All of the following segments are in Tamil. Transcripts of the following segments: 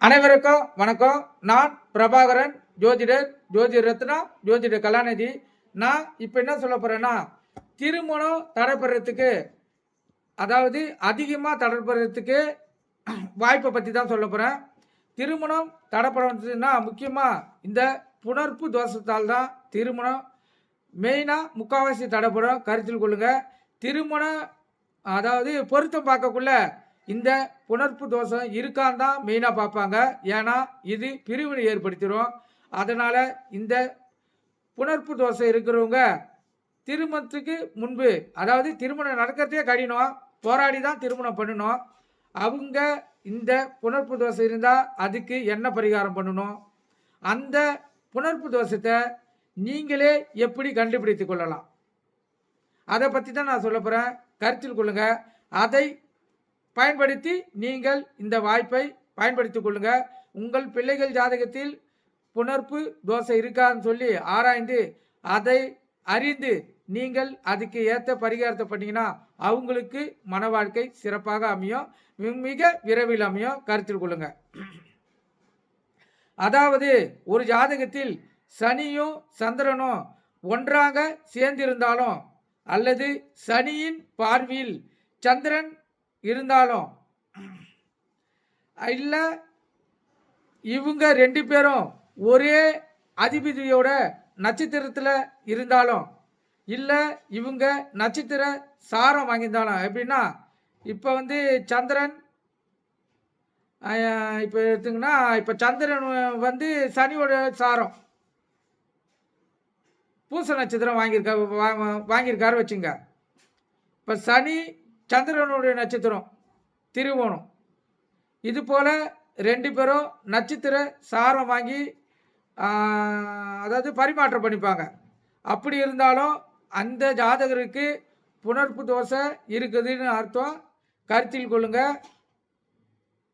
அனைவருக்கும் வணக்கம். நான் பிரபாகரன் ஜோதிடர் ஜோதிட ரத்னா ஜோதிட கலாநிதி. நான் இப்போ என்ன சொல்ல போகிறேன்னா திருமணம் தடைப்படுறதுக்கு அதாவது அதிகமாக தடைப்படுறதுக்கு வாய்ப்பை பற்றி தான் சொல்ல போகிறேன் திருமணம் தடைப்படுறதுன்னா முக்கியமாக இந்த புணர்ப்பு தோஷத்தால் தான் திருமணம். மெயினாக முக்கால்வாசி தடைப்படும் கருத்தில் கொள்ளுங்கள் திருமணம் அதாவது பொருத்தம் பார்க்கக்குள்ள இந்த புணர்ப்பு தோஷம் இருக்கான்னு தான் மெயினாக பார்ப்பாங்க. ஏன்னா இது பிரிவினை ஏற்படுத்திடும் அதனால் இந்த புணர்ப்பு தோஷம் இருக்கிறவங்க திருமணத்துக்கு முன்பு அதாவது திருமணம் நடக்கிறதே கடினம். போராடி தான் திருமணம் பண்ணணும். அவங்க இந்த புணர்ப்பு தோஷம் இருந்தால் அதுக்கு என்ன பரிகாரம் பண்ணணும்? அந்த புணர்ப்பு தோஷத்தை நீங்களே எப்படி கண்டுபிடித்து கொள்ளலாம்? அதை பற்றி தான் நான் சொல்ல போகிறேன் கருத்தில் கொள்ளுங்கள் அதை பயன்படுத்தி நீங்கள் இந்த வாய்ப்பை பயன்படுத்திக் கொள்ளுங்கள் உங்கள் பிள்ளைகள் ஜாதகத்தில் புணர்ப்பு தோசை இருக்கான்னு சொல்லி ஆராய்ந்து அதை அறிந்து நீங்கள் அதுக்கு ஏற்ற பரிகாரத்தை பண்ணீங்கன்னா அவங்களுக்கு மன வாழ்க்கை சிறப்பாக அமையும். மிக விரைவில் அமையும். கருத்தில் கொள்ளுங்க. அதாவது ஒரு ஜாதகத்தில் சனியும் சந்திரனும் ஒன்றாக சேர்ந்திருந்தாலும் அல்லது சனியின் பார்வையில் சந்திரன் இருந்தாலும் இல்லை இவங்க ரெண்டு பேரும் ஒரே அதிபதியோட நட்சத்திரத்தில் இருந்தாலும் இல்லை இவங்க நட்சத்திர சாரம் வாங்கியிருந்தாலும் எப்படின்னா இப்போ வந்து சந்திரன் இப்போ எடுத்துங்கன்னா இப்போ சந்திரன் வந்து சனியோட சாரம் பூச நட்சத்திரம் வாங்கியிருக்கா வா- வாங்கியிருக்காரு வச்சுங்க. இப்போ சனி சந்திரனுடைய நட்சத்திரம் திருவோணம். இது போல் ரெண்டு பேரும் நட்சத்திர சாரம் வாங்கி அதாவது பரிமாற்றம் பண்ணிப்பாங்க. அப்படி இருந்தாலும் அந்த ஜாதகருக்கு புணர்ப்பு தோசை இருக்குதுன்னு அர்த்தம். கருத்தில் கொள்ளுங்க.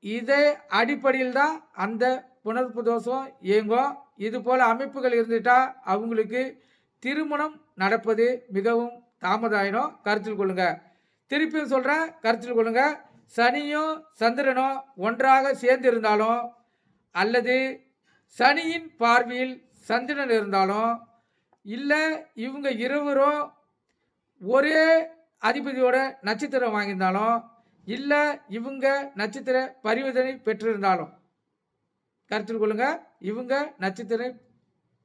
இதே அடிப்படையில் தான் அந்த புணர்ப்பு தோஷம் இயங்கும். இது போல் அமைப்புகள் இருந்துட்டால் அவங்களுக்கு திருமணம் நடப்பது மிகவும் தாமதாயிடும். கருத்தில் கொள்ளுங்கள் திருப்பியும் சொல்கிறேன் கருத்தில் கொள்ளுங்க. சனியும் சந்திரனும் ஒன்றாக சேர்ந்து இருந்தாலும் அல்லது சனியின் பார்வையில் சந்திரன் இருந்தாலும் இல்லை இவங்க இருவரும் ஒரே அதிபதியோட நட்சத்திரம் வாங்கியிருந்தாலும் இல்லை இவங்க நட்சத்திர பரிவர்த்தனை பெற்றிருந்தாலும். கருத்தில் கொள்ளுங்க இவங்க நட்சத்திர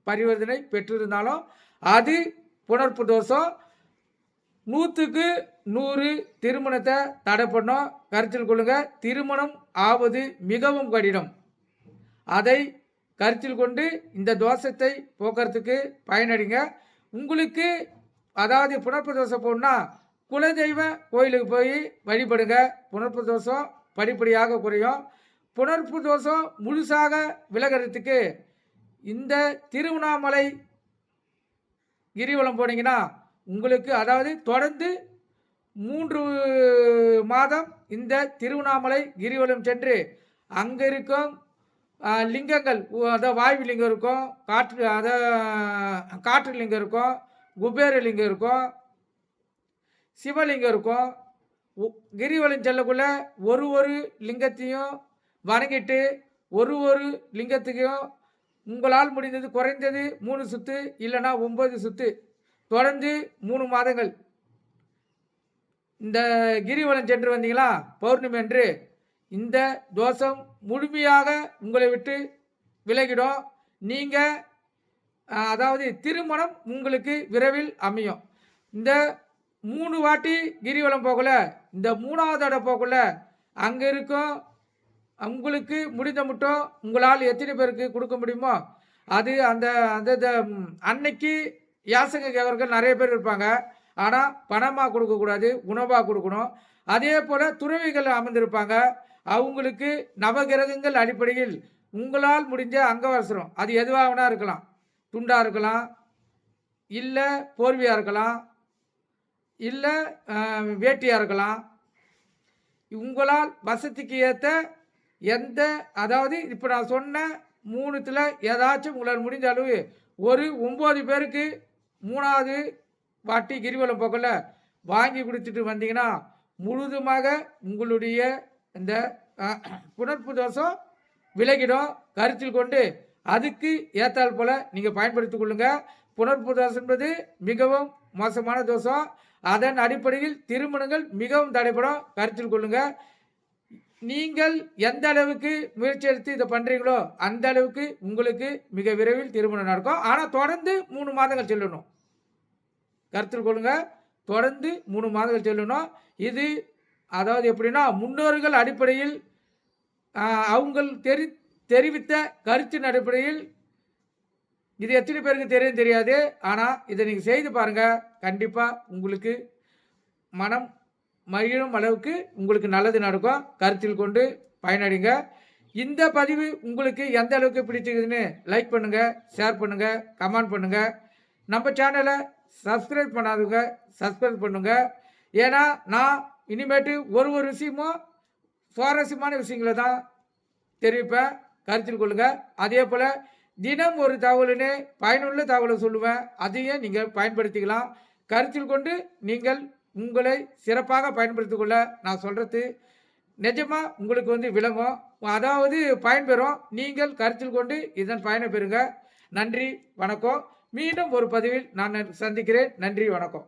பரிவர்த்தனை பெற்றிருந்தாலும் அது புணர்ப்பு தோஷம் நூற்றுக்கு நூறு திருமணத்தை தடை பண்ணோம். கருத்தில் கொள்ளுங்க. திருமணம் ஆவது மிகவும் கடினம். அதை கருத்தில் கொண்டு இந்த தோஷத்தை போக்குறதுக்கு பயனடைங்க. உங்களுக்கு அதாவது புணர்ப்பு தோஷம் குலதெய்வ கோயிலுக்கு போய் வழிபடுங்க. புணர்ப்பு தோஷம் படிப்படியாக குறையும். புணர்ப்பு தோஷம் முழுசாக விலகிறதுக்கு இந்த திருவண்ணாமலை கிரிவலம் போனீங்கன்னா உங்களுக்கு அதாவது தொடர்ந்து மூன்று மாதம் இந்த திருவண்ணாமலை கிரிவலம் சென்று அங்கே இருக்கும் லிங்கங்கள் அதாவது வாயு லிங்கம் இருக்கும் காற்று அத காற்று லிங்கம் இருக்கும் குபேர லிங்கம் இருக்கும் சிவலிங்கம் இருக்கும். கிரிவலம் செல்லக்குள்ள ஒரு ஒரு லிங்கத்தையும் வணங்கிட்டு ஒரு ஒரு லிங்கத்துக்கும் உங்களால் முடிந்தது குறைந்தது மூணு சுத்து இல்லைன்னா ஒம்பது சுத்து. தொடர்ந்து மூணு மாதங்கள். இந்த கிரிவலம் சென்று வந்தீங்களா? பௌர்ணமி அன்று. இந்த தோஷம் முழுமையாக உங்களை விட்டு விலகிடும். நீங்கள் அதாவது திருமணம் உங்களுக்கு விரைவில் அமையும். இந்த மூணு வாட்டி கிரிவலம் போகல இந்த மூணாவது இடம் போகல அங்கே இருக்கும் உங்களுக்கு முடிந்த மட்டும் உங்களால் எத்தனை பேருக்கு கொடுக்க முடியுமோ அது அந்த அந்த இந்த, அன்னைக்கு யாசங்க கேவர்கள் நிறைய பேர் இருப்பாங்க. ஆனால் பணமாக கொடுக்கக்கூடாது உணவாக கொடுக்கணும். அதே போல் துறவிகள் அமர்ந்திருப்பாங்க. அவங்களுக்கு நவகிரகங்கள் அடிப்படையில் உங்களால் முடிஞ்ச அங்கவசரம் அது எதுவாக இருக்கலாம். துண்டாக இருக்கலாம். இல்லை போர்வையாக இருக்கலாம். இல்லை வேட்டியாக இருக்கலாம். உங்களால் வசதிக்கு ஏற்ற எந்த அதாவது இப்போ நான் சொன்ன மூணுத்தில் ஏதாச்சும் உங்களால் முடிஞ்ச அளவு ஒரு ஒம்பது பேருக்கு மூணாவது வாட்டி கிரிவலம் போக்கல வாங்கி கொடுத்துட்டு வந்தீங்கன்னா முழுதுமாக உங்களுடைய இந்த புணர்ப்பு தோஷம் விலகிடும். கருத்தில் கொண்டு அதுக்கு ஏத்தால் போல நீங்கள் பயன்படுத்திக் கொள்ளுங்க. தோஷம் என்பது மிகவும் மோசமான தோஷம். அதன் அடிப்படையில் திருமணங்கள் மிகவும் தடைபடும். கருத்தில் கொள்ளுங்க. நீங்கள் எந்த அளவுக்கு முயற்சி எடுத்து இதை பண்ணுறீங்களோ அந்த அளவுக்கு உங்களுக்கு மிக விரைவில் திருமணம் நடக்கும். ஆனால் தொடர்ந்து மூணு மாதங்கள் செல்லணும். கருத்தில் கொள்ளுங்க. தொடர்ந்து மூணு மாதங்கள் செல்லணும். இது அதாவது எப்படின்னா முன்னோர்கள் அடிப்படையில் அவங்கள் தெரி தெரிவித்த கருத்தின் அடிப்படையில் இது எத்தனை பேருக்கு தெரியும் தெரியாது. ஆனால் இதை நீங்கள் செய்து பாருங்கள் கண்டிப்பாக உங்களுக்கு மனம் மகிழும் அளவுக்கு உங்களுக்கு நல்லது நடக்கும். கருத்தில் கொண்டு பயனடைங்க. இந்த பதிவு உங்களுக்கு எந்த அளவுக்கு பிடிச்சிருக்குதுன்னு லைக் பண்ணுங்கள் ஷேர் பண்ணுங்கள் கமெண்ட் பண்ணுங்கள் நம்ம சேனலை சப்ஸ்கிரைப் பண்ணாதவங்க சப்ஸ்கிரைப் பண்ணுங்க. ஏன்னா நான் இனிமேட்டு ஒரு ஒரு விஷயமும் சுவாரஸ்யமான விஷயங்களை தான் தெரிவிப்பேன். கருத்தில் கொள்ளுங்கள் அதே போல் தினம் ஒரு தகவலுன்னு பயனுள்ள தகவலை சொல்லுவேன். அதையும் நீங்கள் பயன்படுத்திக்கலாம். கருத்தில் கொண்டு நீங்கள் உங்களை சிறப்பாக பயன்படுத்தி கொள்ள நான் சொல்கிறது நிஜமாக உங்களுக்கு வந்து விளங்கும். அதாவது பயன்பெறும். நீங்கள் கருத்தில் கொண்டு இதன் பயனை பெறுங்க. நன்றி வணக்கம். மீண்டும் ஒரு பதிவில் நான் சந்திக்கிறேன். நன்றி வணக்கம்.